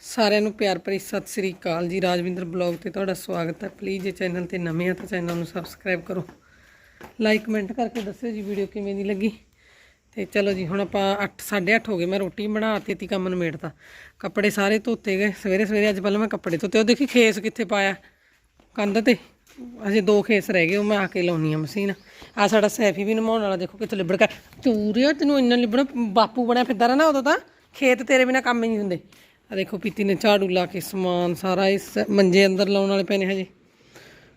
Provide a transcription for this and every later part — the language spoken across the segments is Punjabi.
ਸਾਰਿਆਂ ਨੂੰ ਪਿਆਰ ਭਰੀ ਸਤਿ ਸ੍ਰੀ ਅਕਾਲ ਜੀ। ਰਾਜਵਿੰਦਰ ਬਲੌਗ ਤੇ ਤੁਹਾਡਾ ਸਵਾਗਤ ਹੈ। ਪਲੀਜ਼ ਜੇ ਚੈਨਲ ਤੇ ਨਵੇਂ ਆ ਤਾਂ ਚੈਨਲ ਨੂੰ ਸਬਸਕ੍ਰਾਈਬ ਕਰੋ। ਲਾਈਕ ਕਮੈਂਟ ਕਰਕੇ ਦੱਸਿਓ ਜੀ ਵੀਡੀਓ ਕਿਵੇਂ ਦੀ ਲੱਗੀ। ਤੇ ਚਲੋ ਜੀ, ਹੁਣ ਆਪਾਂ 8 8:30 ਹੋ ਗਏ। ਮੈਂ ਰੋਟੀ ਬਣਾਤੀ ਤੀ ਕੰਮ ਨਿਮੇੜਤਾ ਕੱਪੜੇ ਸਾਰੇ ਧੋਤੇ ਗਏ। ਸਵੇਰੇ ਸਵੇਰੇ ਅੱਜ ਪਹਿਲਾਂ ਮੈਂ ਕੱਪੜੇ ਧੋਤੇ। ਉਹ ਦੇਖੀ ਖੇਸ ਕਿੱਥੇ ਪਾਇਆ? ਕੰਧ ਤੇ। ਅਜੇ ਦੋ ਖੇਸ ਰਹਿ ਗਏ। ਉਹ ਮੈਂ ਆ ਕੇ ਲਾਉਣੀ ਆ ਮਸ਼ੀਨ। ਆ ਸਾਡਾ ਸੈਫੀ ਵੀ ਨਮਾਉਣ ਵਾਲਾ। ਦੇਖੋ ਕਿੱਥੇ ਲਿਬੜ ਗਿਆ ਤੂਰਿਆ ਤੈਨੂੰ ਇੰਨਾ ਲਿਬੜ। ਬਾਪੂ ਬਣਿਆ ਫਿਰਦਾ ਰਹਿਣਾ ਉਦੋਂ ਤਾਂ। ਖੇਤ ਤੇਰੇ ਬਿਨਾ ਕੰਮ ਹੀ ਨਹੀਂ ਹੁੰਦੇ। ਆ ਦੇਖੋ ਪੀਤੀ ਨੇ ਝਾੜੂ ਲਾ ਕੇ ਸਮਾਨ ਸਾਰਾ ਇਸ ਮੰਜੇ ਅੰਦਰ ਲਾਉਣ ਵਾਲੇ ਪਏ ਹਜੇ।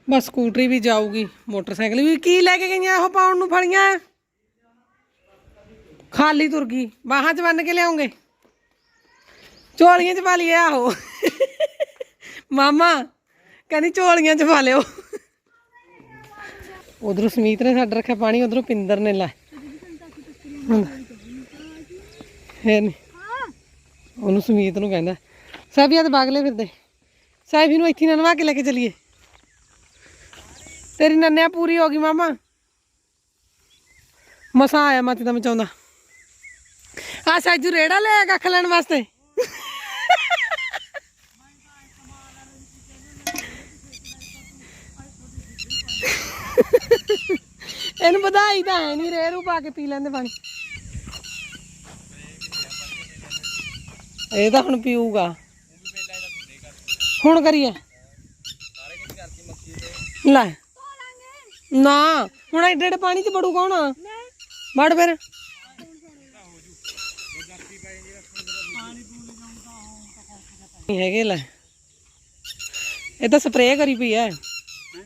ਬਸ ਸਕੂਟਰੀ ਵੀ ਜਾਊਗੀ, ਮੋਟਰਸਾਈਕਲ ਵੀ। ਕੀ ਲੈ ਕੇ ਗਈਆਂ ਉਹ ਪਾਉਣ ਨੂੰ ਫੜੀਆਂ ਖਾਲੀ ਤੁਰ ਗਈ। ਬਾਹਾਂ 'ਚ ਬੰਨ ਕੇ ਲਿਆਉਂਗੇ। ਚੋਲੀਆਂ 'ਚ ਪਾ ਲਈਏ ਆਹੋ। ਮਾਮਾ, ਕਹਿੰਦੀ ਚੋਲੀਆਂ 'ਚ ਪਾ ਲਿਓ। ਉਧਰੋਂ ਸਮੀਤ ਨੇ ਛੱਡ ਰੱਖਿਆ ਪਾਣੀ, ਉਧਰੋਂ ਪਿੰਦਰ ਨੇ ਲੈ ਹੈ ਨੀ। ਉਹਨੂੰ ਸਮੀਤ ਨੂੰ ਕਹਿੰਦਾ ਸਾਬੀਆ ਤੇ ਬਾਗਲੇ ਫਿਰਦੇ। ਸਾਹਿਬ ਨੂੰ ਇੱਥੇ ਨਾ ਕੇ ਲੈ ਕੇ ਚਲੀਏ। ਤੇਰੀ ਨੰਨਿਆ ਪੂਰੀ ਹੋ ਗਈ ਮਾਮਾ। ਮਸਾ ਆਇਆ ਮੱਤ ਦਾ ਮਚਾਉਂਦਾ। ਆ ਸਾਜੂ ਰੇੜਾ ਲੈ ਕੱਖ ਲੈਣ ਵਾਸਤੇ। ਇਹਨੂੰ ਵਧਾਈ ਤਾਂ ਹੈ ਨਹੀਂ ਰੇਰੂ ਪਾ ਕੇ ਪੀ ਲੈਂਦੇ ਪਾਣੀ। ਇਹ ਤਾਂ ਹੁਣ ਪੀਊਗਾ। ਹੁਣ ਕਰੀਏ। ਲੈ। ਨਾ ਹੁਣ ਐਡੇ ਐਡੇ ਪਾਣੀ ਚ ਬੜੂ ਕੌਣ ਵੜ ਫਿਰ। ਨਹੀਂ ਹੈਗੇ ਲੈ। ਇਹ ਤਾਂ ਸਪਰੇਅ ਕਰੀ ਪਈ ਐ।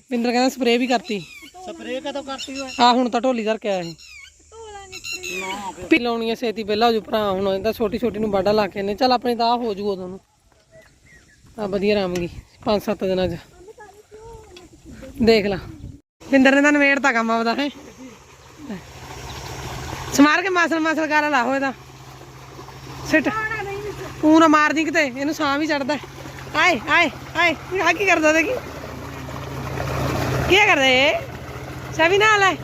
ਪਿੰਦਰ ਕਹਿੰਦਾ ਸਪਰੇਅ ਵੀ ਕਰਤੀ। ਸਪਰੇਅ ਕਦੋਂ ਕਰਤੀ ਆ ਹੁਣ ਤਾਂ ਢੋਲੀ ਧਰ ਕੇ ਆਇਆ ਪੀ ਲਾਉਣੀ ਐ ਛੇਤੀ ਪਹਿਲਾਂ ਹੋ ਜੂ ਭਰਾ ਹੁਣ ਇਹਦਾ ਛੋਟੀ ਛੋਟੀ ਨੂੰ ਬਾਡਾ ਲਾ ਕੇ ਨੇ ਚੱਲ ਆਪਣੀ ਤਾਂ ਆਹ ਹੋ ਜੂ ਉਦੋਂ ਨੂੰ। ਆ ਵਧੀਆ ਰਾਮਗੀ ਪੰਜ ਸੱਤ ਦਿਨਾਂ ਚ। ਦੇਖ ਲਾ। ਪਿੰਦਰ ਨੇ ਤਾਂ ਨਵੇੜਤਾ ਕੰਮ ਆਪਦਾ, ਹੈ। ਸਮਾਰ ਕੇ ਮਾਸਲ ਮਾਸਲ ਕਰ ਲਾ ਇਹਦਾ। ਸਿੱਟ। ਤੂੰ ਨਾ ਮਾਰਦੀ ਕਿਤੇ, ਇਹਨੂੰ ਸਾਹ ਵੀ ਚੜਦਾ। ਆਏ ਆਏ ਆਏ ਆ ਕੀ ਕਰਦਾ ਤੇ ਕੀ ਕੀ ਕਰਦੇ ਸਭੀ ਨਾਲ ਹੈ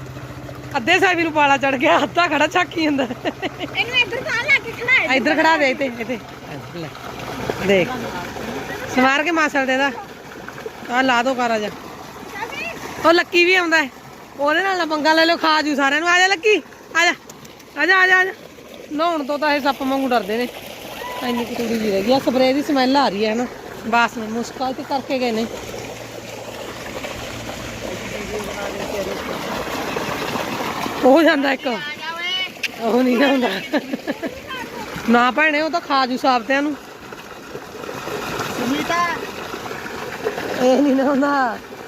ਅੱਧੇ ਸਾਬੀ ਨੂੰ ਪਾਲਾ ਚੜ ਗਿਆ ਹੱਥਾ ਖੜਾ ਛਾਕੀ ਹੁੰਦਾ ਇਹਨੂੰ ਇੱਧਰ ਤਾਂ ਲਾ ਕੇ ਖੜਾ ਇੱਧਰ। ਖੜਾ ਦੇ ਇੱਥੇ ਇੱਥੇ। ਲੈ ਦੇਖ ਸਮਾਰ ਕੇ ਮਾਸਲ ਦੇ ਦਾ। ਆ ਲਾ ਦੋ ਕਰ ਜਾ ਉਹ ਲੱਕੀ ਵੀ ਆਉਂਦਾ। ਉਹਦੇ ਨਾਲ ਨਾ ਪੰਗਾ ਲੈ ਲਿਓ ਖਾ ਜੂ ਸਾਰਿਆਂ ਨੂੰ। ਆ ਜਾ ਲੱਕੀ ਆ ਜਾ। ਆ ਜਾ ਆ ਜਾ ਨਹਾਉਣ ਤੋਂ ਤਾਂ ਇਹ ਸੱਪ ਵਾਂਗੂ ਡਰਦੇ ਨੇ। ਇੰਨੀ ਕੁ ਤੂੜੀ ਜੀ ਰਹਿ ਗਈ ਆ। ਸਪਰੇਅ ਦੀ ਸਮੈਲ ਆ ਰਹੀ ਹੈ ਨਾ। ਬਾਸ ਨੇ ਮੁਸਕਲ ਤੇ ਕਰਕੇ ਗਏ ਨੇ। ਹੋ ਜਾਂਦਾ ਇੱਕ ਉਹ ਨਹੀਂ ਹੁੰਦਾ ਨਾ ਭੈਣੇ ਉਹ ਤਾਂ ਖਾ ਜੂ ਸਾਬਤਿਆਂ ਨੂੰ ਸੁਮੀਤਾ ਇਹ ਨਹੀਂ ਨਾ ਹੁੰਦਾ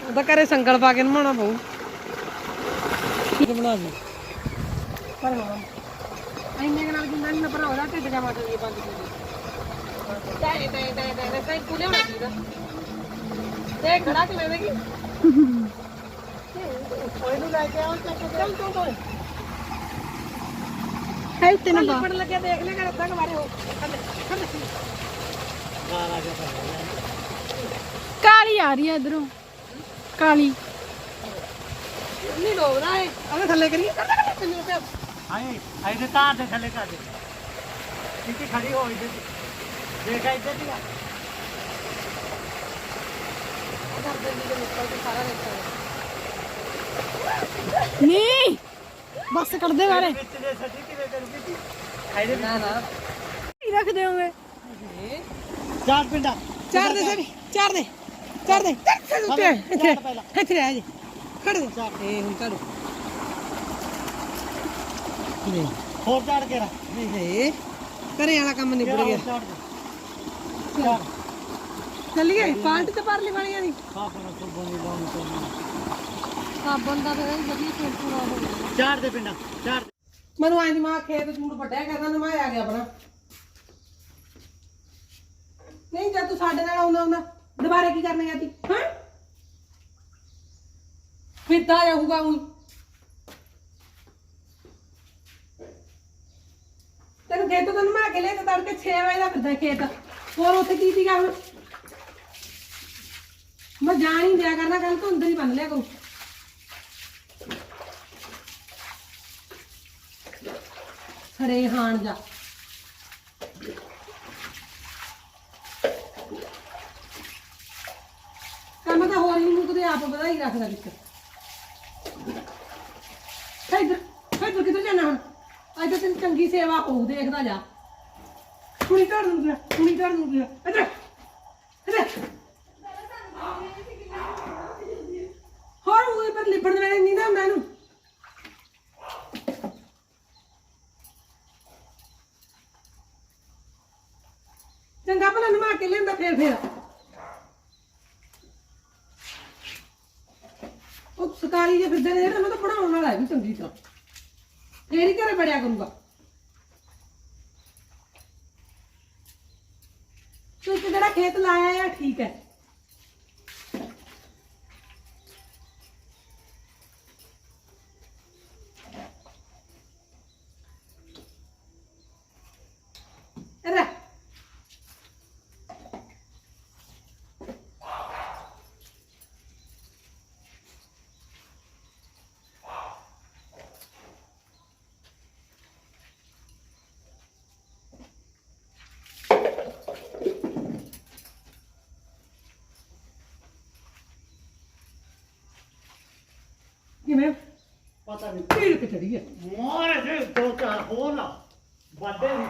ਉਹ ਤਾਂ ਘਰੇ ਸੰਗਲ ਪਾ ਕੇ ਨਮਾਉਣਾ ਪਊ ਬਣਾ ਲਈ ਪਰ ਮਾਂ ਇੰਨੇ ਕੁ ਨਾਲ ਜਿੰਨਾ ਨਹੀਂ ਭਰਾ ਉਹਦਾ ਢਿੱਡ ਜਾ ਮੱਟ ਲਈ ਬੰਦ ਕਰ ਦੇ ਦੇ ਦੇ ਦੇ ਦੇ ਸਹੀ ਕੁਲੇ ਹੋਣਾ ਚਾਹੀਦਾ ਤੇ ਖੜਾ ਕਿਵੇਂ ਦੇਗੀ ਕੋਈ ਨੂੰ ਲੈ ਕੇ ਆਓ ਚੱਕ ਕੇ ਚੱਲ ਤੂੰ ਕੋਈ ਹੈ ਤੇ ਨਾ ਪੜ ਲੱਗਿਆ ਦੇਖ ਲੈ ਕਰ ਅੱਧਾ ਕਵਾਰੇ ਹੋ ਖੜ ਖੜ ਗਾਲ ਆ ਜਾ ਕਾਲੀ ਆ ਰਹੀ ਹੈ ਇਧਰੋਂ ਕਾਲੀ ਨਹੀਂ ਡੋਬਦਾ ਏ ਅਗੇ ਥੱਲੇ ਕਰੀਏ ਕਰ ਕਰ ਤੈਨੂੰ ਪਿਆ ਆਏ ਆਏ ਦੇ ਤਾਰ ਦੇ ਥੱਲੇ ਕਰ ਦੇ ਕਿਤੇ ਖੜੀ ਹੋ ਇੱਧਰ ਦੇਖ ਇੱਧਰ ਦੀ ਆ। ਨਹੀਂ। ਬਸ ਕੱਢਦੇ ਬਾਰੇ ਵਿੱਚ ਦੇ ਸੱਜੀ ਕਿਵੇਂ ਕਰੂਗੀ ਤੀ ਆਏ ਦੇ ਨਾ ਨਾ। ਕੀ ਰੱਖਦੇ ਹੋਗੇ? ਚਾਰ ਪਿੰਡਾ ਚਾਰ ਦੇ ਸਭੀ ਚਾਰ ਦੇ ਚਾਰ ਦੇ। ਚੱਲ ਉੱਤੇ। ਇੱਥੇ ਇੱਥੇ ਰਹਿ ਜੀ। ਖੜ ਦੇ ਇਹ ਹੁਣ ਚੜੋ ਨਹੀਂ ਹੋਰ ਚਾੜ ਕੇ ਰਾ। ਇਹ ਘਰੇ ਵਾਲਾ ਕੰਮ ਨਿਬੜ ਗਿਆ। ਚੱਲੀਏ ਪਾਲਟ ਤੇ ਭਰ ਲਈ ਵਾਲੀਆਂ ਦੀ। ਸਾਫ਼ ਨਾ ਕੋਈ ਬਣੀ ਲਾਉਣੀ ਚਾਹੀਦੀ ਸਾਬਣ ਦਾ ਫਿਰ ਵਧੀਆ ਸ਼ੈਂਪੂ ਆ ਹੋ ਚਾੜ ਦੇ ਪਿੰਡਾ ਦੇ। ਮੈਨੂੰ ਆਈ ਦਿਮਾਗ ਖੇਤ ਚੂੜ ਵੱਡਿਆ ਕਰਦਾ ਨਮਾਇਆ ਗਿਆ ਆਪਣਾ। ਨਹੀਂ ਜਦ ਤੂੰ ਸਾਡੇ ਨਾਲ ਆਉਂਦਾ ਹੁੰਦਾ ਦੁਬਾਰਾ ਕੀ ਕਰਨਾ ਜਾਂਦੀ ਹਾਂ? ਫਿਰਦਾ ਰਹੂਗਾ ਉਹ ਤੈਨੂੰ ਖੇਤ ਤੋਂ ਨਮਾ ਕੇ ਲੈ ਤੇ ਤੜਕੇ 6 ਵਜੇ ਦਾ ਫਿਰਦਾ ਖੇਤ। ਹੋਰ ਉੱਥੇ ਕੀ ਸੀਗਾ ਹੁਣ? ਮੈਂ ਜਾਣ ਹੀ ਦਿਆ ਕਰਨਾ ਕੱਲ ਤੋਂ ਅੰਦਰ ਹੀ ਬੰਨ ਲਿਆ ਕਰੂ। ਖੜੇ ਹਾਣ ਜਾ। ਕੰਮ ਤਾਂ ਹੋਰ ਨਹੀਂ ਮੁੱਕਦੇ ਆਪ ਵਧਾਈ ਰੱਖਦਾ ਵਿੱਚ। ਖੈਦਰ ਖੈਦਰ ਕਿੱਧਰ ਜਾਣਾ ਹੁਣ? ਅੱਜ ਤਾਂ ਤੈਨੂੰ ਚੰਗੀ ਸੇਵਾ ਹੋਊ, ਦੇਖਦਾ ਜਾ। ਕੁਣੀ ਘਰ ਨੂੰ ਗਿਆ ਕੁਣੀ ਘਰ ਨੂੰ ਗਿਆ। ਇੱਧਰ ਇੱਧਰ। ਹੋਰ, ਉਹ ਪਰ ਲਿਪੜ ਦੇ ਨਹੀਂ ਨਾ ਮੈਨੂੰ ਭਲਾ ਨਮਾ ਕੇ ਲੈਂਦਾ ਫੇਰ ਫੇਰ। ਉਹ ਸਕਾਲੀ ਜੇ ਫਿਰਦੇ ਨੇ ਜਿਹੜਾ ਮੈਂ ਤਾਂ ਪੜਾਉਣ ਵਾਲਾ ਵੀ ਚੰਗੀ ਤਰ੍ਹਾਂ। ਫੇਰ ਹੀ ਘਰੇ ਪੜਿਆ ਕਰੂੰਗਾ। ਤੂੰ ਇੱਕ ਜਿਹੜਾ ਖੇਤ ਲਾਇਆ ਆ, ਠੀਕ ਹੈ ਅਰੇ ਕਿਵੇਂ ਪਤਾ ਨਹੀਂ ਭੀੜ ਕਿ ਚੜੀ ਹੈ ਮੋਰ ਦੇ ਦੋ ਚਾਰ ਹੋਰ ਨਾ ਵੱਡੇ ਨੇ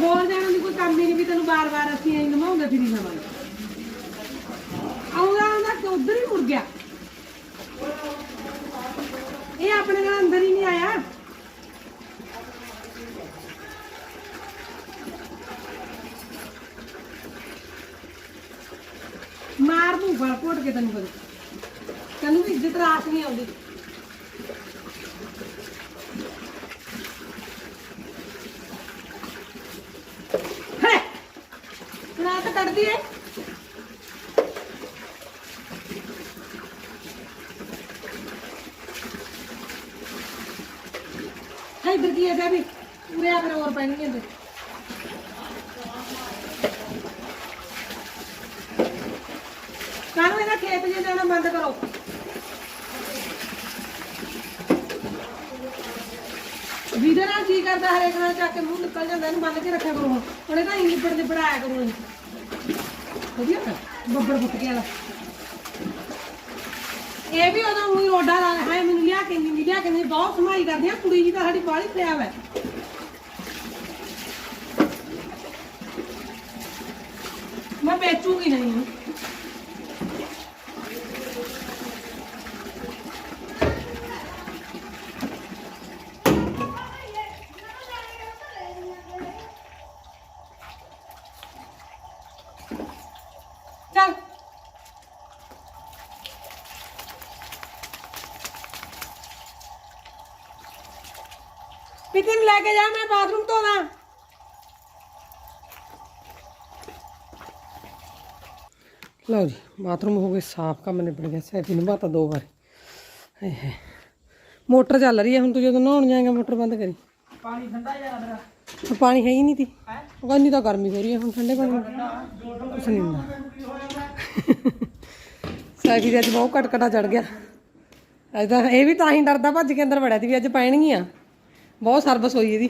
ਹੋਰ ਜਾਣ ਦੀ ਕੋਈ ਕੰਮ ਨਹੀਂ ਵੀ ਤੈਨੂੰ ਬਾਰ-ਬਾਰ ਅਸੀਂ ਐਂ ਨਮਾਉਂਦੇ ਫਿਰੀ ਜਾਵਾਂਗੇ। ਆਉਂਦਾ ਆਉਂਦਾ ਕਿ ਉਧਰ ਹੀ ਮੁੜ ਗਿਆ। ਇਹ ਆਪਣੇ ਨਾਲ ਅੰਦਰ ਹੀ ਨਹੀਂ ਆਇਆ। ਮਾਰ ਗਲ ਘੋਟ ਕੇ ਤੈਨੂੰ ਕਦੇ ਤੈਨੂੰ ਵੀ ਇੱਜ਼ਤ ਰਾਸ ਨਹੀਂ ਆਉਂਦੀ। ਹੈ! ਰਾਤ ਕੱਢਦੀ ਏ। ਹੈ, ਇਧਰ ਕੀ ਹੈ ਵੀ ਉਰੇ ਆ ਫਿਰ ਹੋਰ ਪੈਣਗੀਆਂ ਤੇ ਕਾਹਨੂੰ ਇਹਦਾ ਖੇਤ ਜੇ ਜਾਣਾ ਬੰਦ ਕਰੋ। ਵੀਰੇ ਨਾਲ ਕੀ ਕਰਦਾ ਹਰੇਕ ਨਾਲ ਚੱਕ ਕੇ ਮੂੰਹ ਨਿਕਲ ਜਾਂਦਾ, ਇਹਨੂੰ ਬੰਨ ਕੇ ਰੱਖਿਆ ਕਰੋ ਹੁਣ। ਉਹਨੇ ਤਾਂ ਇੰਗਲਿਸ਼ ਪੜ੍ਹਦੇ ਪੜਾਇਆ ਕਰੋ ਇਹਨੂੰ ਵਧੀਆ ਨਾ ਬੱਬਰ ਫੁੱਟ ਗਿਆ ਵਾਲਾ। ਇਹ ਵੀ ਉਦੋਂ ਉਹੀ ਰੋਡਾ ਲਾ ਹੈ ਮੈਨੂੰ ਲਿਆ ਕੇ ਨਹੀਂ, ਲਿਆ ਕੇ ਨਹੀਂ, ਬਹੁਤ ਸਮਾਈ ਕਰਦੀ ਆ। ਕੁੜੀ ਜੀ ਤਾਂ ਸਾਡੀ ਬਾਹਲੀ ਖਰਾਬ ਹੈ। ਮੈਂ ਵੇਚੂਗੀ ਨਹੀਂ। ਇਹਨੂੰ। ਚੱਲ ਪਿੱਛੇ ਨੂੰ ਲੈ ਕੇ ਜਾ ਮੈਂ ਬਾਥਰੂਮ ਧੋਣਾ ਲਓ ਜੀ ਬਾਥਰੂਮ ਹੋ ਗਏ ਸਾਫ਼ ਕੰਮ ਨਿਬੜ ਗਿਆ ਸੈਟੀ ਨਿਭਾਤਾ ਦੋ ਵਾਰ ਹਾਏ ਹਾਏ ਮੋਟਰ ਚੱਲ ਰਹੀ ਹੈ ਹੁਣ ਤੂੰ ਜਦੋਂ ਨਹਾਉਣ ਜਾਏਗਾ ਮੋਟਰ ਬੰਦ ਕਰੀ ਪਾਣੀ ਹੈ ਹੀ ਨਹੀਂ ਤੀ। ਉਹ ਤਾਂ ਗਰਮੀ ਹੋ ਰਹੀ ਹੈ ਹੁਣ ਠੰਡੇ ਪਾਣੀ। ਕੁਛ ਨਹੀਂ ਹੁੰਦਾ। ਦੇ ਅੱਜ ਬਹੁਤ ਕਟਕਟਾ ਚੜ ਗਿਆ। ਅੱਜ ਤਾਂ ਇਹ ਵੀ ਤਾਂ ਹੀ ਡਰਦਾ ਭੱਜ ਕੇ ਅੰਦਰ ਵੜਿਆ ਸੀ ਵੀ ਅੱਜ ਪੈਣਗੀਆਂ। ਬਹੁਤ ਸਰਵਿਸ ਹੋਈ ਇਹਦੀ।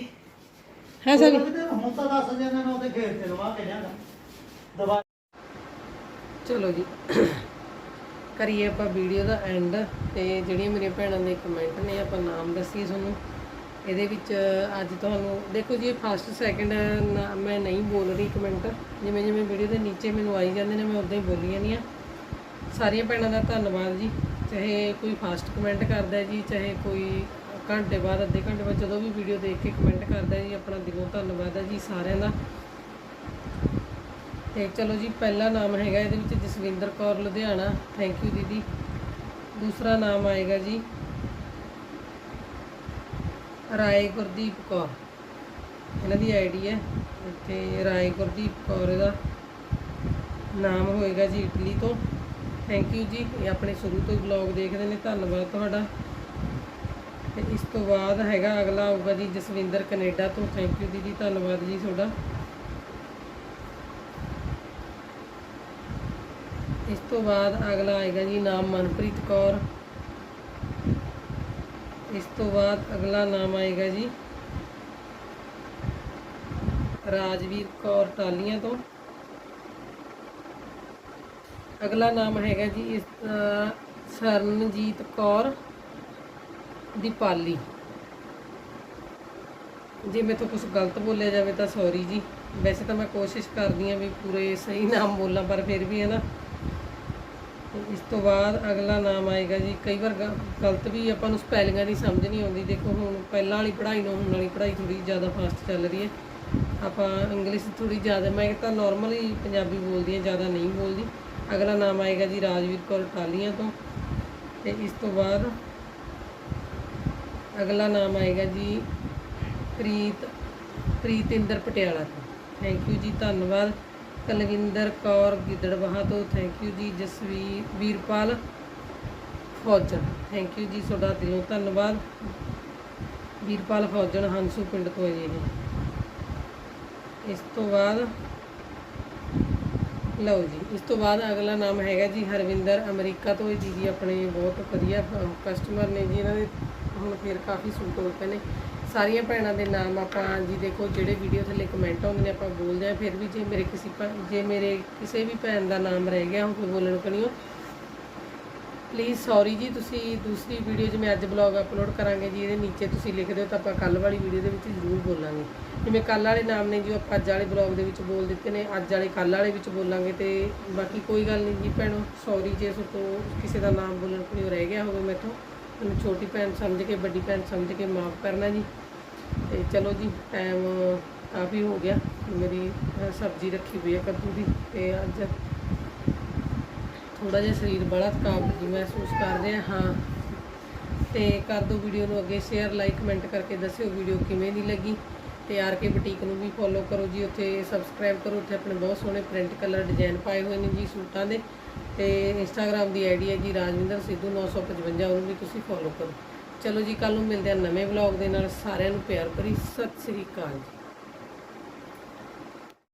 ਹੈ ਸਰ? ਹੁਣ ਤਾਂ ਦੱਸ ਜਣੇ ਨੇ ਉਹਦੇ ਖੇਤ ਤੇ ਲਵਾ ਕੇ ਲਿਆਂਦਾ। ਦਵਾ ਚਲੋ ਜੀ। ਕਰੀਏ ਆਪਾਂ ਵੀਡੀਓ ਦਾ ਐਂਡ ਤੇ ਜਿਹੜੀਆਂ ਮੇਰੀਆਂ ਭੈਣਾਂ ਦੇ ਕਮੈਂਟ ਨੇ ਆਪਾਂ ਨਾਮ ਦੱਸੀਏ ਤੁਹਾਨੂੰ। ਇਹਦੇ ਵਿੱਚ, ਅੱਜ ਤੁਹਾਨੂੰ, ਦੇਖੋ ਜੀ ਫਸਟ ਸੈਕਿੰਡ ਮੈਂ ਨਹੀਂ ਬੋਲ ਰਹੀ ਕਮੈਂਟ ਜਿਵੇਂ ਜਿਵੇਂ ਵੀਡੀਓ ਦੇ ਨੀਚੇ ਮੈਨੂੰ ਆਈ ਜਾਂਦੇ ਨੇ, ਮੈਂ ਉਦਾਂ ਹੀ ਬੋਲੀ ਜਾਂਦੀ ਹਾਂ। ਸਾਰੀਆਂ ਭੈਣਾਂ ਦਾ ਧੰਨਵਾਦ ਜੀ। ਚਾਹੇ ਕੋਈ ਫਾਸਟ ਕਮੈਂਟ ਕਰਦਾ ਜੀ, ਚਾਹੇ ਕੋਈ ਘੰਟੇ ਬਾਅਦ, ਅੱਧੇ ਘੰਟੇ ਬਾਅਦ, ਜਦੋਂ ਵੀ ਵੀਡੀਓ ਦੇਖ ਕੇ ਕਮੈਂਟ ਕਰਦਾ ਜੀ, ਆਪਣਾ ਦਿਲੋਂ ਧੰਨਵਾਦ ਹੈ ਜੀ ਸਾਰਿਆਂ ਦਾ। ਤੇ ਚਲੋ ਜੀ, ਪਹਿਲਾ ਨਾਮ ਹੈਗਾ ਇਹਦੇ ਵਿੱਚ ਜਸਵਿੰਦਰ ਕੌਰ, ਲੁਧਿਆਣਾ। ਥੈਂਕ ਯੂ ਦੀਦੀ। ਦੂਸਰਾ ਨਾਮ ਆਏਗਾ ਜੀ। ਰਾਏ ਗੁਰਦੀਪ ਕੌਰ। ਇਹਨਾਂ ਦੀ ਆਈਡੀ ਹੈ। ਇੱਥੇ ਰਾਏ ਗੁਰਦੀਪ ਕੌਰ ਦਾ ਨਾਮ ਹੋਏਗਾ ਜੀ ਇਟਲੀ ਤੋਂ। ਥੈਂਕ ਯੂ ਜੀ। ਇਹ ਆਪਣੇ ਸ਼ੁਰੂ ਤੋਂ ਹੀ ਬਲੌਗ ਦੇਖਦੇ ਨੇ। ਧੰਨਵਾਦ ਤੁਹਾਡਾ। ਤੇ ਇਸ ਤੋਂ ਬਾਅਦ ਹੈਗਾ ਅਗਲਾ ਆਊਗਾ ਜੀ ਜਸਵਿੰਦਰ ਕੈਨੇਡਾ ਤੋਂ। ਥੈਂਕ ਯੂ ਦੀਦੀ, ਧੰਨਵਾਦ ਜੀ ਤੁਹਾਡਾ। ਇਸ ਤੋਂ ਬਾਅਦ ਅਗਲਾ ਆਏਗਾ ਜੀ ਨਾਮ ਮਨਪ੍ਰੀਤ ਕੌਰ। ਇਸ ਤੋਂ ਬਾਅਦ ਅਗਲਾ ਨਾਮ ਆਏਗਾ ਜੀ। ਰਾਜਵੀਰ ਕੌਰ ਟਾਲੀਆਂ ਤੋਂ। ਅਗਲਾ ਨਾਮ ਹੈਗਾ ਜੀ ਇਸ ਸਰਨਜੀਤ ਕੌਰ ਦੀਪਾਲੀ ਜੇ ਮੇਰੇ ਤੋਂ ਕੁਝ ਗਲਤ ਬੋਲਿਆ ਜਾਵੇ ਤਾਂ ਸੌਰੀ ਜੀ। ਵੈਸੇ ਤਾਂ ਮੈਂ ਕੋਸ਼ਿਸ਼ ਕਰਦੀ ਹਾਂ ਵੀ ਪੂਰੇ ਸਹੀ ਨਾਮ ਬੋਲਾਂ, ਪਰ ਫਿਰ ਵੀ ਹੈ ਨਾ। ਇਸ ਤੋਂ ਬਾਅਦ ਅਗਲਾ ਨਾਮ ਆਏਗਾ ਜੀ। ਕਈ ਵਾਰ ਗ- ਗਲਤ ਵੀ ਆਪਾਂ ਨੂੰ ਸਪੈਲਿੰਗਾਂ ਦੀ ਸਮਝ ਨਹੀਂ ਆਉਂਦੀ। ਦੇਖੋ ਹੁਣ ਪਹਿਲਾਂ ਵਾਲੀ ਪੜ੍ਹਾਈ ਨਾਲ ਹੁਣ ਵਾਲੀ ਪੜ੍ਹਾਈ ਥੋੜੀ ਜ਼ਿਆਦਾ ਫਾਸਟ ਚੱਲ ਰਹੀ ਹੈ। ਆਪਾਂ ਇੰਗਲਿਸ਼ ਥੋੜੀ ਜ਼ਿਆਦਾ, ਮੈਂ ਤਾਂ ਨਾਰਮਲ ਹੀ ਪੰਜਾਬੀ ਬੋਲਦੀ ਹਾਂ, ਜ਼ਿਆਦਾ ਨਹੀਂ ਬੋਲਦੀ। ਅਗਲਾ ਨਾਮ ਆਏਗਾ ਜੀ ਰਾਜਵੀਰ ਕੌਰ ਟਾਲੀਆਂ ਤੋਂ। ਤੇ ਇਸ ਤੋਂ ਬਾਅਦ ਅਗਲਾ ਨਾਮ ਆਏਗਾ ਜੀ ਪ੍ਰੀਤ, ਪ੍ਰੀਤਿੰਦਰ ਪਟਿਆਲਾ ਤੋਂ। ਥੈਂਕ ਯੂ ਜੀ, ਧੰਨਵਾਦ। ਕਲਵਿੰਦਰ ਕੌਰ ਗਿੱਦੜਬਾਹਾ ਤੋਂ ਥੈਂਕ ਯੂ ਜੀ, ਜਸਵੀਰ, ਵੀਰਪਾਲ ਫੌਜਣ। ਥੈਂਕ ਯੂ ਜੀ ਤੁਹਾਡਾ ਦਿਲੋਂ ਧੰਨਵਾਦ। ਵੀਰਪਾਲ ਫੌਜਣ ਹੰਸੂ ਪਿੰਡ ਤੋਂ ਹੈ ਜੀ ਇਹ। ਇਸ ਤੋਂ ਬਾਅਦ, ਲਓ ਜੀ, ਇਸ ਤੋਂ ਬਾਅਦ ਅਗਲਾ ਨਾਮ ਹੈਗਾ ਜੀ ਹਰਵਿੰਦਰ, ਅਮਰੀਕਾ ਤੋਂ। ਜੀ ਜੀ ਆਪਣੇ ਬਹੁਤ ਵਧੀਆ ਕਸਟਮਰ ਨੇ ਜੀ, ਇਹਨਾਂ ਦੇ ਹੁਣ ਫਿਰ ਕਾਫੀ ਸੂਟ ਹੋ ਪਏ ਨੇ। ਸਾਰੀਆਂ ਭੈਣਾਂ ਦੇ ਨਾਮ ਆਪਾਂ ਜੀ ਦੇਖੋ, ਜਿਹੜੇ ਵੀਡੀਓ ਥੱਲੇ ਕਮੈਂਟ ਆਉਂਦੇ ਨੇ, ਆਪਾਂ ਬੋਲਦੇ ਆ ਫਿਰ ਵੀ ਜੇ ਮੇਰੇ ਕਿਸੇ ਭੈ- ਜੇ ਮੇਰੇ ਕਿਸੇ ਵੀ ਭੈਣ ਦਾ ਨਾਮ ਰਹਿ ਗਿਆ ਹੋਵੇ ਬੋਲਣ ਕਣੀਓ। ਪਲੀਜ਼ ਸੌਰੀ ਜੀ, ਤੁਸੀਂ ਦੂਸਰੀ ਵੀਡੀਓ ਜਿਵੇਂ ਅੱਜ ਬਲੌਗ ਅਪਲੋਡ ਕਰਾਂਗੇ ਜੀ, ਇਹਦੇ ਨੀਚੇ ਤੁਸੀਂ ਲਿਖ ਦਿਓ ਤਾਂ ਆਪਾਂ ਕੱਲ ਵਾਲੀ ਵੀਡੀਓ ਦੇ ਵਿੱਚ ਜ਼ਰੂਰ ਬੋਲਾਂਗੇ। ਜਿਵੇਂ ਕੱਲ ਵਾਲੇ ਨਾਮ ਨੇ ਜੀ ਆਪਾਂ ਅੱਜ ਵਾਲੇ ਬਲੌਗ ਦੇ ਵਿੱਚ ਬੋਲ ਦਿੱਤੇ ਨੇ, ਅੱਜ ਵਾਲੇ ਕੱਲ ਵਾਲੇ ਵਿੱਚ ਬੋਲਾਂਗੇ ਤੇ ਬਾਕੀ ਕੋਈ ਗੱਲ ਨਹੀਂ ਜੀ ਭੈਣੋ ਸੌਰੀ ਜੇ ਸੋ ਤੋਂ ਕਿਸੇ ਦਾ ਨਾਮ ਬੋਲਣ ਕੋਈ ਰਹਿ ਗਿਆ ਹੋਵੇ ਮੈਥੋਂ। ਮੈਨੂੰ ਛੋਟੀ ਭੈਣ ਸਮਝ ਕੇ, ਵੱਡੀ ਭੈਣ ਸਮਝ ਕੇ ਮਾਫ ਕਰਨਾ ਜੀ। ਤੇ ਚਲੋ ਜੀ ਟਾਈਮ ਕਾਫੀ ਹੋ ਗਿਆ। ਮੇਰੀ ਸਬਜ਼ੀ ਰੱਖੀ ਹੋਈ ਹੈ ਕੱਦੂ ਦੀ ਤੇ ਅੱਜ ਥੋੜਾ ਜਿਹਾ ਸਰੀਰ ਬੜਾ ਥਕਾਵਟ ਜੀ ਮਹਿਸੂਸ ਕਰਦੇ ਆ ਹਾਂ। ਤੇ ਕਰ ਦਿਓ ਵੀਡੀਓ ਨੂੰ ਅੱਗੇ ਸ਼ੇਅਰ ਲਾਈਕ ਕਮੈਂਟ ਕਰਕੇ ਦੱਸਿਓ ਵੀਡੀਓ ਕਿਵੇਂ ਦੀ ਲੱਗੀ। ਤੇ ਆਰ ਕੇ ਬੁਟੀਕ ਨੂੰ ਵੀ ਫੋਲੋ ਕਰੋ ਜੀ, ਉੱਥੇ ਸਬਸਕ੍ਰਾਈਬ ਕਰੋ। ਉੱਥੇ ਆਪਣੇ ਬਹੁਤ ਸੋਹਣੇ ਪ੍ਰਿੰਟ ਕਲਰ ਡਿਜ਼ਾਈਨ ਪਾਏ ਹੋਏ ਨੇ ਜੀ ਸੂਟਾਂ ਦੇ। ਤੇ ਇੰਸਟਾਗ੍ਰam ਦੀ ਆਈਡੀ ਹੈ ਜੀ ਰਾਜਵਿੰਦਰ ਸਿੱਧੂ 955 ਉਹਨੂੰ ਵੀ ਤੁਸੀਂ ਫੋਲੋ ਕਰੋ। ਚਲੋ ਜੀ ਕੱਲ ਨੂੰ ਮਿਲਦੇ ਆ ਨਵੇਂ ਵਲੌਗ ਦੇ ਨਾਲ। ਸਾਰਿਆਂ ਨੂੰ ਪਿਆਰ ਭਰੀ ਸਤਿ ਸ੍ਰੀ ਅਕਾਲ ਜੀ।